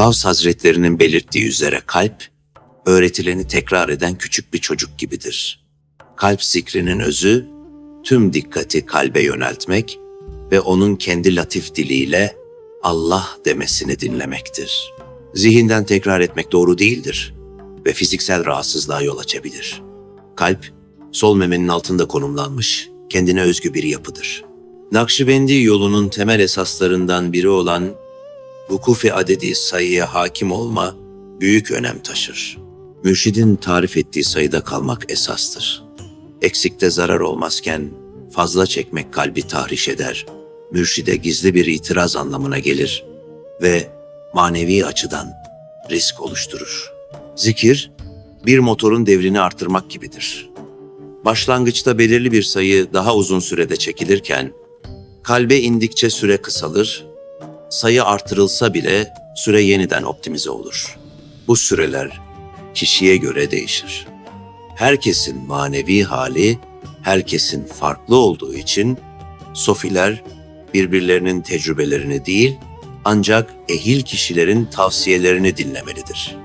Gavs Hazretlerinin belirttiği üzere kalp, öğretileni tekrar eden küçük bir çocuk gibidir. Kalp zikrinin özü, tüm dikkati kalbe yöneltmek ve onun kendi latif diliyle Allah demesini dinlemektir. Zihinden tekrar etmek doğru değildir ve fiziksel rahatsızlığa yol açabilir. Kalp, sol memenin altında konumlanmış, kendine özgü bir yapıdır. Nakşibendi yolunun temel esaslarından biri olan vukufi adedi sayıya hakim olma büyük önem taşır. Mürşidin tarif ettiği sayıda kalmak esastır. Eksikte zarar olmazken fazla çekmek kalbi tahriş eder. Mürşide gizli bir itiraz anlamına gelir ve manevi açıdan risk oluşturur. Zikir, bir motorun devrini artırmak gibidir. Başlangıçta belirli bir sayı daha uzun sürede çekilirken, kalbe indikçe süre kısalır, sayı artırılsa bile süre yeniden optimize olur. Bu süreler kişiye göre değişir. Herkesin manevi hali herkesin farklı olduğu için sofiler birbirlerinin tecrübelerini değil ancak ehil kişilerin tavsiyelerini dinlemelidir.